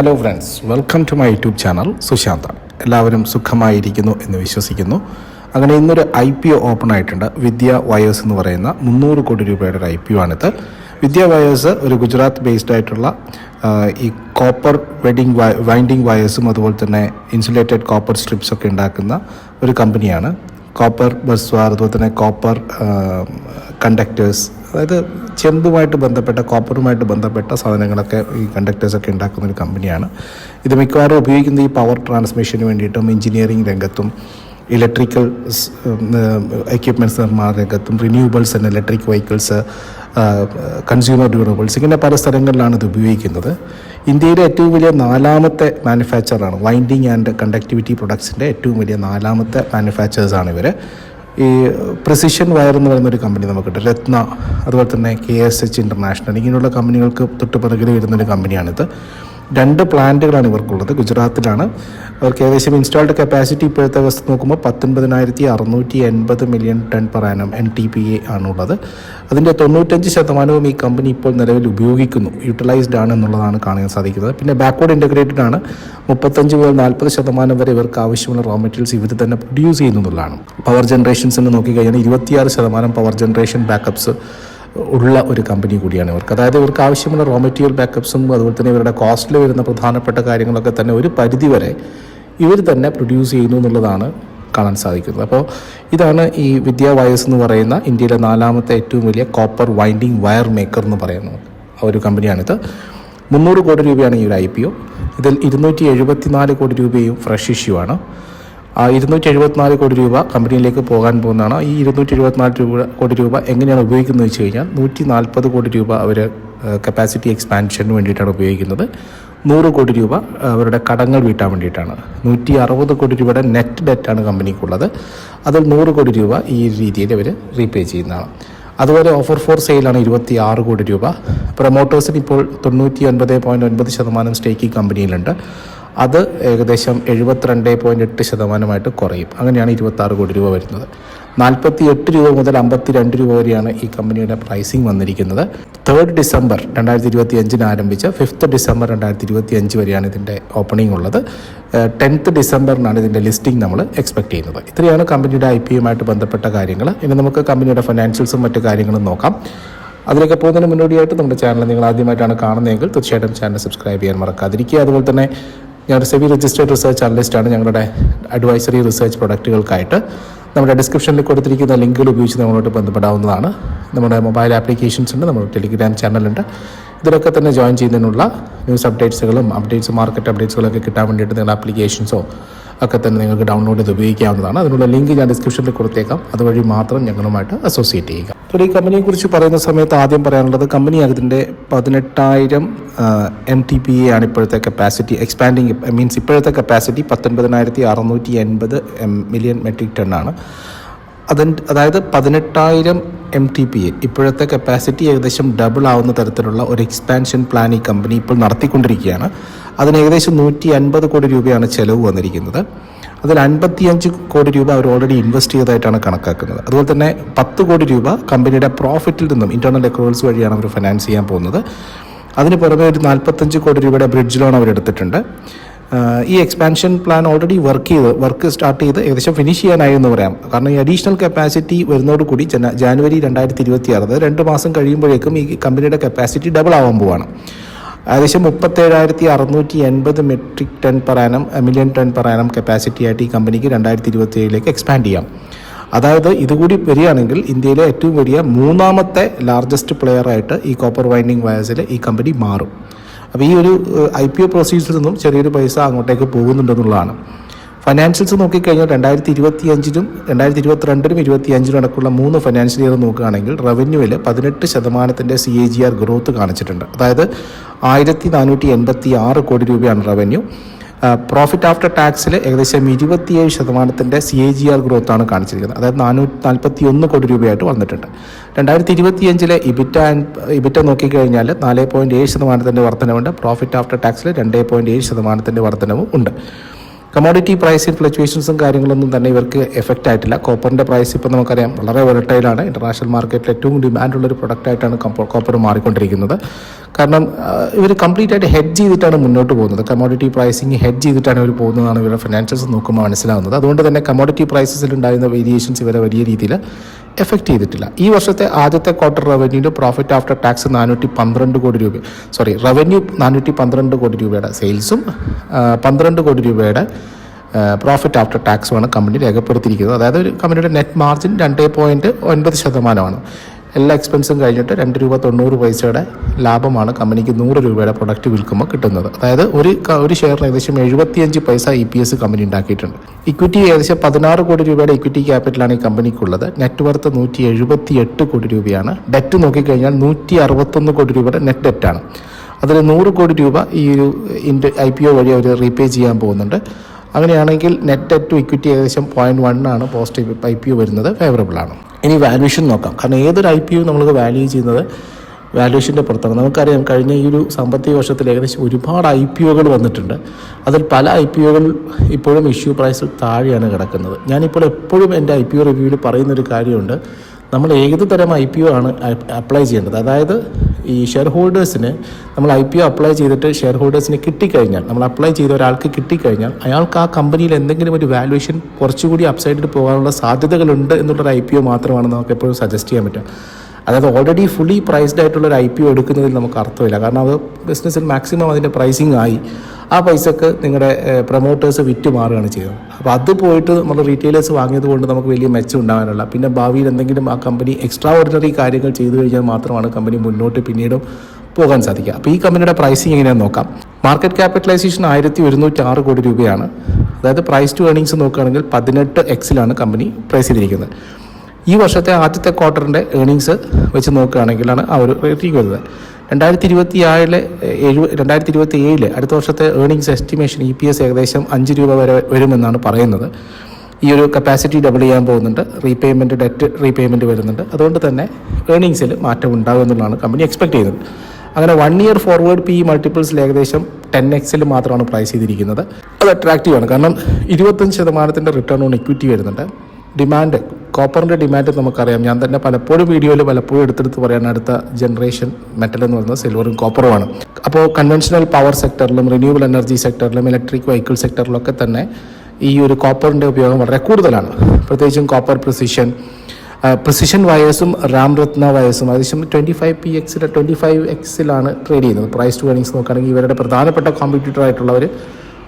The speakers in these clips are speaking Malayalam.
Hello friends welcome to my YouTube channel Sushanta എല്ലാവരും സുഖമായിരിക്കുന്നു എന്ന് വിശ്വസിക്കുന്നു. അങ്ങനെ ഇന്നൊരു ഐ പി ഒ ഓപ്പൺ ആയിട്ടുണ്ട്. വിദ്യ വയേഴ്സ് എന്ന് പറയുന്ന മുന്നൂറ് കോടി രൂപയുടെ ഒരു ഐ പി ഒ ആണിത്. വിദ്യ വയേഴ്സ് ഒരു ഗുജറാത്ത് ബേസ്ഡ് ആയിട്ടുള്ള ഈ കോപ്പർ വെഡിങ് വൈൻഡിങ് വയേഴ്സും അതുപോലെ തന്നെ ഇൻസുലേറ്റഡ് കോപ്പർ സ്ട്രിപ്സ് ഒക്കെ ഉണ്ടാക്കുന്ന ഒരു കമ്പനിയാണ് കോപ്പർ ബസ്വാർ അതുപോലെ തന്നെ കോപ്പർ കണ്ടക്ടേഴ്സ് അതായത് ചെമ്പുമായിട്ട് ബന്ധപ്പെട്ട കോപ്പറുമായിട്ട് ബന്ധപ്പെട്ട സാധനങ്ങളൊക്കെ ഈ കണ്ടക്ടേഴ്സൊക്കെ ഉണ്ടാക്കുന്ന ഒരു കമ്പനിയാണ് ഇത് മിക്കവാറും ഉപയോഗിക്കുന്നത് ഈ പവർ ട്രാൻസ്മിഷന് വേണ്ടിയിട്ടും എഞ്ചിനീയറിംഗ് രംഗത്തും ഇലക്ട്രിക്കൽ എക്യുപ്മെന്റ്സ് നിർമ്മാണ രംഗത്തും renewables and electric vehicles consumer durables ഇങ്ങനെ പല സ്ഥലങ്ങളിലാണ് ഇത് ഉപയോഗിക്കുന്നത്. ഇന്ത്യയിലെ ഏറ്റവും വലിയ നാലാമത്തെ മാനുഫാക്ചറാണ് വൈൻഡിങ് ആൻഡ് കണ്ടക്ടിവിറ്റി പ്രൊഡക്ട്സിന്റെ ഏറ്റവും വലിയ നാലാമത്തെ മാനുഫാക്ചേഴ്സാണ് ഇവർ ഈ പ്രിസിഷൻ വയർ എന്ന് പറയുന്ന ഒരു കമ്പനി നമുക്കുണ്ട് രത്ന അതുപോലെ തന്നെ കെ എസ് എച്ച് ഇന്റർനാഷണൽ ഇങ്ങനെയുള്ള കമ്പനികൾക്ക് തൊട്ട് പിറകിൽ വരുന്നൊരു കമ്പനിയാണിത് രണ്ട് പ്ലാന്റുകളാണ് ഇവർക്കുള്ളത്. ഗുജറാത്തിലാണ്. അവർക്ക് ഏകദേശം ഇൻസ്റ്റാൾഡ് കപ്പാസിറ്റി ഇപ്പോഴത്തെ അവസ്ഥ നോക്കുമ്പോൾ പത്തൊൻപതിനായിരത്തി അറുന്നൂറ്റി എൺപത് million ton per N T P A ആണുള്ളത്. അതിന്റെ തൊണ്ണൂറ്റഞ്ച് ശതമാനവും ഈ കമ്പനി ഇപ്പോൾ നിലവിൽ ഉപയോഗിക്കുന്നു. യൂട്ടിലൈസ്ഡ് ആണ് എന്നുള്ളതാണ് കാണാൻ സാധിക്കുന്നത്. പിന്നെ ബാക്ക്വേർഡ് ഇന്റഗ്രേറ്റഡ് ആണ്. മുപ്പത്തഞ്ച് മുതൽ നാൽപ്പത് ശതമാനം വരെ ഇവർക്ക് ആവശ്യമുള്ള റോ മെറ്റീരിയൽസ് ഇവർ തന്നെ പ്രൊഡ്യൂസ് ചെയ്യുന്നതാണ് പവർ ജനറേഷൻസിന് നോക്കിക്കഴിഞ്ഞാൽ ഇരുപത്തിയാറ് ശതമാനം പവർ ജനറേഷൻ ബാക്കപ്സ് ഉള്ള ഒരു കമ്പനി കൂടിയാണ് ഇവർക്ക്. അതായത് ഇവർക്ക് ആവശ്യമുള്ള റോ മെറ്റീരിയൽ ബാക്കപ്സും അതുപോലെ തന്നെ ഇവരുടെ കോസ്റ്റിൽ വരുന്ന പ്രധാനപ്പെട്ട കാര്യങ്ങളൊക്കെ തന്നെ ഒരു പരിധി വരെ ഇവർ തന്നെ പ്രൊഡ്യൂസ് ചെയ്യുന്നു എന്നുള്ളതാണ് കാണാൻ സാധിക്കുന്നത്. അപ്പോൾ ഇതാണ് ഈ വിദ്യാ വയസ് എന്ന് പറയുന്ന ഇന്ത്യയിലെ നാലാമത്തെ ഏറ്റവും വലിയ കോപ്പർ വൈൻഡിങ് വയർ മേക്കർ എന്ന് പറയുന്നത് ആ ഒരു കമ്പനിയാണിത് മുന്നൂറ് കോടി രൂപയാണ് ഈ ഒരു ഐ പി ഒ ഇതിൽ ഇരുന്നൂറ്റി എഴുപത്തിനാല് കോടി രൂപയും ഫ്രഷ് ഇഷ്യൂ ആണ്. ഇരുന്നൂറ്റി എഴുപത്തിനാല് കോടി രൂപ കമ്പനിയിലേക്ക് പോകാൻ പോകുന്നതാണ്. ഈ ഇരുന്നൂറ്റി എഴുപത്തിനാല് രൂപ കോടി രൂപ എങ്ങനെയാണ് ഉപയോഗിക്കുന്നത് വെച്ച് കഴിഞ്ഞാൽ നൂറ്റി നാൽപ്പത് കോടി രൂപ അവർ കപ്പാസിറ്റി എക്സ്പാൻഷന് വേണ്ടിയിട്ടാണ് ഉപയോഗിക്കുന്നത്. നൂറ് കോടി രൂപ അവരുടെ കടങ്ങൾ വീട്ടാൻ വേണ്ടിയിട്ടാണ്. നൂറ്റി അറുപത് കോടി രൂപയുടെ നെറ്റ് ഡെറ്റാണ് കമ്പനിക്കുള്ളത്. അതിൽ നൂറ് കോടി രൂപ ഈ രീതിയിൽ അവർ റീപേ ചെയ്യുന്നതാണ്. അതുപോലെ ഓഫർ ഫോർ സെയിലാണ് ഇരുപത്തി ആറ് കോടി രൂപ. പ്രൊമോട്ടേഴ്സിന് ഇപ്പോൾ തൊണ്ണൂറ്റി ഒൻപത് പോയിന്റ് ഒൻപത് ശതമാനം സ്റ്റേക്ക് കമ്പനിയിലുണ്ട്. അത് ഏകദേശം എഴുപത്തിരണ്ട് പോയിന്റ് എട്ട് ശതമാനമായിട്ട് കുറയും. അങ്ങനെയാണ് ഇരുപത്താറ് കോടി രൂപ വരുന്നത്. നാൽപ്പത്തി എട്ട് രൂപ മുതൽ അമ്പത്തി രണ്ട് രൂപ വരെയാണ് ഈ കമ്പനിയുടെ പ്രൈസിങ് വന്നിരിക്കുന്നത്. തേർഡ് ഡിസംബർ രണ്ടായിരത്തി ഇരുപത്തി അഞ്ചിന് ആരംഭിച്ച് ഫിഫ്ത്ത് ഡിസംബർ രണ്ടായിരത്തി ഇരുപത്തി അഞ്ച് വരെയാണ് ഇതിന്റെ ഓപ്പണിംഗ് ഉള്ളത്. ടെൻത്ത് ഡിസംബറിനാണ് ഇതിന്റെ ലിസ്റ്റിംഗ് നമ്മൾ എക്സ്പെക്ട് ചെയ്യുന്നത്. ഇത്രയാണ് കമ്പനിയുടെ ഐ പി യുമായിട്ട് ബന്ധപ്പെട്ട കാര്യങ്ങൾ. ഇനി നമുക്ക് കമ്പനിയുടെ ഫിനാൻഷ്യൽസും മറ്റു കാര്യങ്ങളും നോക്കാം. അതിലേക്ക് പോകുന്നതിന് മുന്നോടിയായിട്ട് നമ്മുടെ ചാനൽ നിങ്ങൾ ആദ്യമായിട്ടാണ് കാണുന്നതെങ്കിൽ തീർച്ചയായിട്ടും ചാനൽ സബ്സ്ക്രൈബ് ചെയ്യാൻ മറക്കാതിരിക്കുക. അതുപോലെ തന്നെ ഞങ്ങളുടെ സെബി രജിസ്റ്റേഡ് റിസർച്ച് അനലിസ്റ്റാണ് ഞങ്ങളുടെ അഡ്വൈസറി റിസർച്ച് പ്രൊഡക്റ്റുകൾക്കായിട്ട് നമ്മുടെ ഡിസ്ക്രിപ്ഷനിൽ കൊടുത്തിരിക്കുന്ന ലിങ്കുകൾ ഉപയോഗിച്ച് നമ്മളോട്ട് ബന്ധപ്പെടാവുന്നതാണ്. നമ്മുടെ മൊബൈൽ ആപ്ലിക്കേഷൻസ് ഉണ്ട് നമ്മുടെ ടെലിഗ്രാം ചാനലുണ്ട് ഇതിലൊക്കെ തന്നെ ജോയിൻ ചെയ്യുന്നതിനുള്ള ന്യൂസ് അപ്ഡേറ്റ്സുകളും അപ്ഡേറ്റ്സ് മാർക്കറ്റ് അപ്ഡേറ്റ്സുകളൊക്കെ കിട്ടാൻ വേണ്ടിയിട്ട് നിങ്ങളുടെ ആപ്ലിക്കേഷൻസോ ഒക്കെ തന്നെ നിങ്ങൾക്ക് ഡൗൺലോഡ് ചെയ്ത് ഉപയോഗിക്കാവുന്നതാണ്. അതിനുള്ള ലിങ്ക് ഞാൻ ഡിസ്ക്രിപ്ഷനിൽ കൊടുത്തേക്കാം. അതുവഴി മാത്രം ഞങ്ങളുമായിട്ട് അസോസിയേറ്റ് ചെയ്യുക. അപ്പോൾ ഈ കമ്പനിയെ കുറിച്ച് പറയുന്ന സമയത്ത് ആദ്യം പറയാനുള്ളത് കമ്പനി അതിന്റെ പതിനെട്ടായിരം എം ടി പി എ ആണ് ഇപ്പോഴത്തെ കപ്പാസിറ്റി എക്സ്പാൻഡിങ് മീൻസ് ഇപ്പോഴത്തെ കപ്പാസിറ്റി പത്തൊൻപതിനായിരത്തി അറുന്നൂറ്റി എൺപത് മില്യൺ മെട്രിക് ടൺ ആണ്. അതി അതായത് പതിനെട്ടായിരം എം ടി പി എ ഇപ്പോഴത്തെ കപ്പാസിറ്റി ഏകദേശം ഡബിൾ ആവുന്ന തരത്തിലുള്ള ഒരു എക്സ്പാൻഷൻ പ്ലാൻ ഈ കമ്പനി ഇപ്പോൾ നടത്തിക്കൊണ്ടിരിക്കുകയാണ്. അതിന് ഏകദേശം നൂറ്റി അൻപത് കോടി രൂപയാണ് ചെലവ് വന്നിരിക്കുന്നത്. അതിൽ അൻപത്തിയഞ്ച് കോടി രൂപ അവർ ഓൾറെഡി ഇൻവെസ്റ്റ് ചെയ്തതായിട്ടാണ് കണക്കാക്കുന്നത്. അതുപോലെ തന്നെ പത്ത് കോടി രൂപ കമ്പനിയുടെ പ്രോഫിറ്റിൽ നിന്നും ഇന്റേണൽ അക്രൂവൽസ് വഴിയാണ് അവർ ഫിനാൻസ് ചെയ്യാൻ പോകുന്നത്. അതിന് പുറമെ ഒരു നാൽപ്പത്തഞ്ച് കോടി രൂപയുടെ ബ്രിഡ്ജ് ലോൺ അവർ എടുത്തിട്ടുണ്ട്. ഈ എക്സ്പാൻഷൻ പ്ലാൻ ഓൾറെഡി വർക്ക് ചെയ്ത് വർക്ക് സ്റ്റാർട്ട് ചെയ്ത് ഏകദേശം ഫിനിഷ് ചെയ്യാനായി എന്ന് പറയാം. കാരണം ഈ അഡീഷണൽ കപ്പാസിറ്റി വരുന്നതോടുകൂടി ജന ജാനുവരി രണ്ടായിരത്തി ഇരുപത്തി ആറ് രണ്ട് മാസം കഴിയുമ്പോഴേക്കും ഈ കമ്പനിയുടെ കപ്പാസിറ്റി ഡബിൾ ആവാൻ പോവാണ്. ഏകദേശം മുപ്പത്തേഴായിരത്തി അറുന്നൂറ്റി എൺപത് metric ton per annum million ton per annum capacity ആയിട്ട് ഈ കമ്പനിക്ക് രണ്ടായിരത്തി ഇരുപത്തി ഏഴിലേക്ക് എക്സ്പാൻഡ് ചെയ്യാം. അതായത് ഇതുകൂടി വരികയാണെങ്കിൽ ഇന്ത്യയിലെ ഏറ്റവും വലിയ മൂന്നാമത്തെ ലാർജസ്റ്റ് പ്ലെയറായിട്ട് ഈ കോപ്പർ വൈൻഡിങ് വയസ്സിൽ ഈ കമ്പനി മാറും. അപ്പോൾ ഈ ഒരു ഐ പി ഒ പ്രൊസീജിയറിൽ നിന്നും ചെറിയൊരു പൈസ അങ്ങോട്ടേക്ക് പോകുന്നുണ്ടെന്നുള്ളതാണ്. ഫൈനാൻഷ്യൽസ് നോക്കിക്കഴിഞ്ഞാൽ രണ്ടായിരത്തി ഇരുപത്തി അഞ്ചിനും രണ്ടായിരത്തി ഇരുപത്തിരണ്ടിനും ഇരുപത്തി അഞ്ചിനും അടക്കമുള്ള മൂന്ന് ഫൈനാൻഷ്യൽ ഇയർ നോക്കുകയാണെങ്കിൽ റവന്യൂവിൽ പതിനെട്ട് ശതമാനത്തിന്റെ C A G R growth കാണിച്ചിട്ടുണ്ട്. അതായത് ആയിരത്തി നാനൂറ്റി എൺപത്തി ആറ് കോടി രൂപയാണ് റവന്യൂ പ്രോഫിറ്റ് ആഫ്റ്റർ ടാക്സിൽ ഏകദേശം ഇരുപത്തിയേഴ് ശതമാനത്തിന്റെ സി എ ജി ആർ ഗ്രോത്താണ് കാണിച്ചിരിക്കുന്നത്. അതായത് നാനൂറ്റി നാൽപ്പത്തി ഒന്ന് കോടി രൂപയായിട്ട് വന്നിട്ടുണ്ട്. രണ്ടായിരത്തി ഇരുപത്തിയഞ്ചിലെ ഇബിറ്റ ആൻഡ് ഇബിറ്റ നോക്കിക്കഴിഞ്ഞാൽ നാല് പോയിന്റ് ഏഴ് ശതമാനത്തിന്റെ വർധനവുണ്ട്. പ്രോഫിറ്റ് ആഫ്റ്റർ ടാക്സിൽ രണ്ട് പോയിന്റ് ഏഴ് ശതമാനത്തിന്റെ വർധനവും ഉണ്ട്. കമോഡിറ്റി പ്രൈസിൽ ഫ്ലക്ച്വേഷൻസും കാര്യങ്ങളൊന്നും തന്നെ ഇവർക്ക് എഫക്റ്റ് ആയിട്ടില്ല. കോപ്പറിന്റെ പ്രൈസ് ഇപ്പോൾ നമുക്കറിയാം വളരെ വോളട്ടൈലാണ് ഇന്റർനാഷണൽ മാർക്കറ്റിൽ ഏറ്റവും ഡിമാൻഡുള്ളൊരു പ്രൊഡക്റ്റായിട്ടാണ് കോപ്പർ മാറിക്കൊണ്ടിരിക്കുന്നത്. കാരണം ഇവർ കംപ്ലീറ്റ് ആയിട്ട് ഹെഡ് ചെയ്തിട്ടാണ് മുന്നോട്ട് പോകുന്നത്. കമോഡിറ്റി പ്രൈസിങ് ഹെഡ് ചെയ്തിട്ടാണ് ഇവർ പോകുന്നതാണ് ഇവരുടെ ഫിനാൻഷ്യൽസ് നോക്കുമ്പോൾ മനസ്സിലാവുന്നത്. അതുകൊണ്ട് തന്നെ കമോഡിറ്റി പ്രൈസസിൽ ഉണ്ടായിരുന്ന വേരിയേഷൻസ് ഇവരെ വലിയ രീതിയിൽ എഫക്റ്റ് ചെയ്തിട്ടില്ല. ഈ വർഷത്തെ ആദ്യത്തെ ക്വാർട്ടർ റവന്യൂവിന്റെ പ്രോഫിറ്റ് ആഫ്റ്റർ ടാക്സ് നാനൂറ്റി പന്ത്രണ്ട് കോടി രൂപ സോറി റവന്യൂ നാനൂറ്റി പന്ത്രണ്ട് കോടി രൂപയുടെ സെയിൽസും പന്ത്രണ്ട് കോടി രൂപയുടെ പ്രോഫിറ്റ് ആഫ്റ്റർ ടാക്സുമാണ് കമ്പനി രേഖപ്പെടുത്തിയിരിക്കുന്നത്. അതായത് ഒരു കമ്പനിയുടെ നെറ്റ് മാർജിൻ രണ്ട് പോയിന്റ് ഒൻപത് ശതമാനമാണ്. എല്ലാ എക്സ്പെൻസും കഴിഞ്ഞിട്ട് രണ്ട് രൂപ തൊണ്ണൂറ് പൈസയുടെ ലാഭമാണ് കമ്പനിക്ക് നൂറ് രൂപയുടെ പ്രൊഡക്റ്റ് വിൽക്കുമ്പോൾ കിട്ടുന്നത്. അതായത് ഒരു ഒരു ഷെയറിന് ഏകദേശം എഴുപത്തിയഞ്ച് പൈസ ഇ പി എസ് കമ്പനി ഉണ്ടാക്കിയിട്ടുണ്ട്. ഇക്വിറ്റി ഏകദേശം പതിനാറ് കോടി രൂപയുടെ ഇക്വിറ്റി ക്യാപിറ്റലാണ് ഈ കമ്പനിക്കുള്ളത് നെറ്റ് വർത്ത് നൂറ്റി എഴുപത്തി എട്ട് കോടി രൂപയാണ്. ഡെറ്റ് നോക്കിക്കഴിഞ്ഞാൽ നൂറ്റി അറുപത്തൊന്ന് കോടി രൂപയുടെ നെറ്റ് ഡെറ്റാണ് അതിൽ നൂറ് കോടി രൂപ ഈ ഒരു ഇൻഡ് ഐ പി ഒ വഴി അവർ റീപേ ചെയ്യാൻ പോകുന്നുണ്ട്. അങ്ങനെയാണെങ്കിൽ നെറ്റ് ഡെറ്റ് ടു ഇക്വിറ്റി ഏകദേശം പോയിന്റ് വൺ ആണ്. പോസ്റ്റ് ഐ പി ഒ വരുന്നത് ഫേവറബിൾ ആണ്. ഇനി വാല്യൂഷൻ നോക്കാം. കാരണം ഏതൊരു ഐ പി ഒ നമ്മൾ വാല്യൂ ചെയ്യുന്നത് വാല്യൂഷന്റെ പുറത്താണ്. നമുക്കറിയാം കഴിഞ്ഞ ഈ ഒരു സാമ്പത്തിക വർഷത്തിൽ ഏകദേശം ഒരുപാട് ഐ പി ഒകൾ വന്നിട്ടുണ്ട്. അതിൽ പല ഐ പി ഒകൾ ഇപ്പോഴും ഇഷ്യൂ പ്രൈസിൽ താഴെയാണ് കിടക്കുന്നത്. ഞാനിപ്പോൾ എപ്പോഴും എന്റെ ഐ പി ഒ റിവ്യൂവിൽ പറയുന്നൊരു കാര്യമുണ്ട്. നമ്മൾ ഏത് തരം ഐ പി ഒ ആണ് അപ്ലൈ ചെയ്യേണ്ടത്? അതായത് ഈ ഷെയർ ഹോൾഡേഴ്സിന് നമ്മൾ ഐ പി ഒ അപ്ലൈ ചെയ്തിട്ട് ഷെയർ ഹോൾഡേഴ്സിന് കിട്ടിക്കഴിഞ്ഞാൽ നമ്മൾ അപ്ലൈ ചെയ്ത ഒരാൾക്ക് കിട്ടിക്കഴിഞ്ഞാൽ അയാൾക്ക് ആ കമ്പനിയിൽ എന്തെങ്കിലും ഒരു വാല്യുവേഷൻ കുറച്ചുകൂടി അപ്സൈഡിൽ പോകാനുള്ള സാധ്യതകളുണ്ട് എന്നുള്ളൊരു ഐ പി ഒ മാത്രമാണ് നമുക്ക് എപ്പോഴും സജസ്റ്റ് ചെയ്യാൻ പറ്റുക. അതായത് ഓൾറെഡി ഫുള്ളി പ്രൈസ്ഡ് ആയിട്ടുള്ള ഒരു ഐ പി ഒ എടുക്കുന്നതിൽ നമുക്ക് അർത്ഥമില്ല. കാരണം അത് ബിസിനസ്സിൽ മാക്സിമം അതിന്റെ പ്രൈസിങ് ആയി. ആ പൈസക്ക് നിങ്ങളുടെ പ്രൊമോട്ടേഴ്സ് വിറ്റ് മാറുകയാണ് ചെയ്തത് അപ്പോൾ അത് പോയിട്ട് നമ്മൾ റീറ്റെയിലേഴ്സ് വാങ്ങിയത് കൊണ്ട് നമുക്ക് വലിയ മെച്ചം ഉണ്ടാകാനുള്ള. പിന്നെ ഭാവിയിൽ എന്തെങ്കിലും ആ കമ്പനി എക്സ്ട്രാ ഓർഡിനറി കാര്യങ്ങൾ ചെയ്തു കഴിഞ്ഞാൽ മാത്രമാണ് കമ്പനി മുന്നോട്ട് പിന്നീടും പോകാൻ സാധിക്കുക. അപ്പോൾ ഈ കമ്പനിയുടെ പ്രൈസിങ് എങ്ങനെയാണെന്ന് നോക്കാം. മാർക്കറ്റ് ക്യാപിറ്റലൈസേഷൻ ആയിരത്തി ഒരുന്നൂറ്റി ആറ് കോടി രൂപയാണ്. അതായത് പ്രൈസ് ടു ഏണിങ്സ് നോക്കുകയാണെങ്കിൽ പതിനെട്ട് എക്സിലാണ് കമ്പനി പ്രൈസ് ചെയ്തിരിക്കുന്നത്. ഈ വർഷത്തെ ആദ്യത്തെ ക്വാർട്ടറിന്റെ ഏണിങ്സ് വെച്ച് നോക്കുകയാണെങ്കിലാണ് ആ ഒരു റേറ്റിംഗ് വരുന്നത്. രണ്ടായിരത്തി ഇരുപത്തി ഏഴിലെ എഴു രണ്ടായിരത്തി ഇരുപത്തി ഏഴിലെ അടുത്ത വർഷത്തെ earnings estimation E P S ഏകദേശം അഞ്ച് രൂപ വരെ വരുമെന്നാണ് പറയുന്നത്. ഈ ഒരു കപ്പാസിറ്റി ഡബിൾ ചെയ്യാൻ പോകുന്നുണ്ട്. റീപേയ്മെന്റ് ഡെറ്റ് റീപേയ്മെന്റ് വരുന്നുണ്ട്. അതുകൊണ്ട് തന്നെ ഏണിങ്സിൽ മാറ്റം ഉണ്ടാകും എന്നുള്ളതാണ് കമ്പനി എക്സ്പെക്ട് ചെയ്യുന്നത്. അങ്ങനെ വൺ ഇയർ ഫോർവേഡ് പി മൾട്ടിപ്പിൾസിൽ ഏകദേശം ടെൻ എക്സിൽ മാത്രമാണ് പ്രൈസ് ചെയ്തിരിക്കുന്നത്. അത് അട്രാക്റ്റീവ് ആണ്. കാരണം ഇരുപത്തഞ്ച് ശതമാനത്തിന്റെ റിട്ടേൺ ഓൺ ഇക്വിറ്റി വരുന്നുണ്ട്. ഡിമാൻഡ് കോപ്പറിന്റെ ഡിമാൻഡ് നമുക്കറിയാം. ഞാൻ തന്നെ പലപ്പോഴും വീഡിയോയിൽ പലപ്പോഴും എടുത്തെടുത്ത് പറയാൻ അടുത്ത ജനറേഷൻ മെറ്റൽ എന്ന് പറയുന്നത് സിൽവറും കോപ്പറുമാണ് അപ്പോൾ കൺവെൻഷണൽ പവർ സെക്ടറിലും റിന്യൂവബിൾ എനർജി സെക്ടറിലും ഇലക്ട്രിക് വെഹിക്കിൾ സെക്ടറിലൊക്കെ തന്നെ ഈ ഒരു കോപ്പറിന്റെ ഉപയോഗം വളരെ കൂടുതലാണ്. പ്രത്യേകിച്ചും കോപ്പർ പ്രിസിഷൻ പ്രിസിഷൻ വയേഴ്സും റാം രത്ന വയേഴ്സും ഏകദേശം ട്വന്റി ഫൈവ് പി എക്സിൽ ട്വന്റി ഫൈവ് എക്സിലാണ് ട്രേഡ് ചെയ്യുന്നത്. പ്രൈസ് ടു ഏണിങ്സ് നോക്കുകയാണെങ്കിൽ ഇവരുടെ പ്രധാനപ്പെട്ട കോമ്പറ്റീറ്റർ ആയിട്ടുള്ളവർ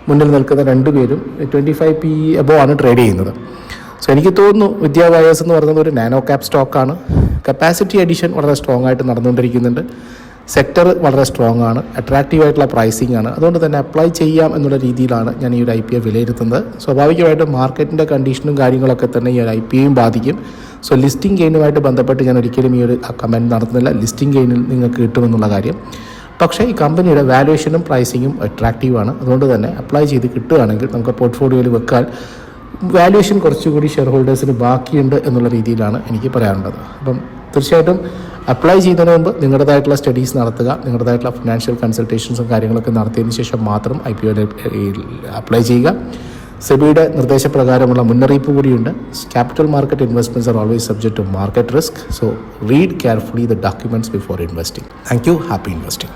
മുന്നിൽ നിൽക്കുന്ന രണ്ടുപേരും ട്വന്റി ഫൈവ് പി എബോ ആണ് ട്രേഡ് ചെയ്യുന്നത്. സോ എനിക്ക് തോന്നുന്നു വിദ്യാഭ്യാസം എന്ന് പറയുന്നത് ഒരു നാനോ ക്യാപ് സ്റ്റോക്കാണ് കപ്പാസിറ്റി അഡീഷൻ വളരെ സ്ട്രോങ് ആയിട്ട് നടന്നുകൊണ്ടിരിക്കുന്നുണ്ട്. സെക്ടർ വളരെ സ്ട്രോങ് ആണ്. അട്രാക്റ്റീവ് ആയിട്ടുള്ള പ്രൈസിംഗ് ആണ്. അതുകൊണ്ട് തന്നെ അപ്ലൈ ചെയ്യാം എന്നുള്ള രീതിയിലാണ് ഞാൻ ഈ ഒരു ഐ പി എ വിലയിരുത്തുന്നത്. സ്വാഭാവികമായിട്ടും മാർക്കറ്റിന്റെ കണ്ടീഷനും കാര്യങ്ങളൊക്കെ തന്നെ ഈ ഒരു ഐ പി എയും ബാധിക്കും. സോ ലിസ്റ്റിംഗ് ഗെയിനുമായിട്ട് ബന്ധപ്പെട്ട് ഞാൻ ഒരിക്കലും ഈ ഒരു കമന്റ് നടത്തുന്നില്ല. ലിസ്റ്റിംഗ് ഗെയിനിൽ നിങ്ങൾക്ക് കിട്ടുമെന്നുള്ള കാര്യം. പക്ഷേ ഈ കമ്പനിയുടെ വാലുവേഷനും പ്രൈസിങ്ങും അട്രാക്റ്റീവ് ആണ്. അതുകൊണ്ട് തന്നെ അപ്ലൈ ചെയ്ത് കിട്ടുകയാണെങ്കിൽ നമുക്ക് പോർട്ട്ഫോളിയോയിൽ വെക്കാൻ വാല്യുവേഷൻ കുറച്ചുകൂടി ഷെയർ ഹോൾഡേഴ്സിന് ബാക്കിയുണ്ട് എന്നുള്ള രീതിയിലാണ് എനിക്ക് പറയാനുള്ളത്. അപ്പം തീർച്ചയായിട്ടും അപ്ലൈ ചെയ്യുന്നതിന് മുമ്പ് നിങ്ങളുടേതായിട്ടുള്ള സ്റ്റഡീസ് നടത്തുക നിങ്ങളുടേതായിട്ടുള്ള ഫിനാൻഷ്യൽ കൺസൾട്ടേഷൻസും കാര്യങ്ങളൊക്കെ നടത്തിയതിന് ശേഷം മാത്രം ഐ പി അപ്ലൈ ചെയ്യുക. സെബിയുടെ നിർദ്ദേശപ്രകാരമുള്ള മുന്നറിയിപ്പ് കൂടിയുണ്ട്. Capital market investments are always subject to market risk so read carefully the documents before investing thank you happy investing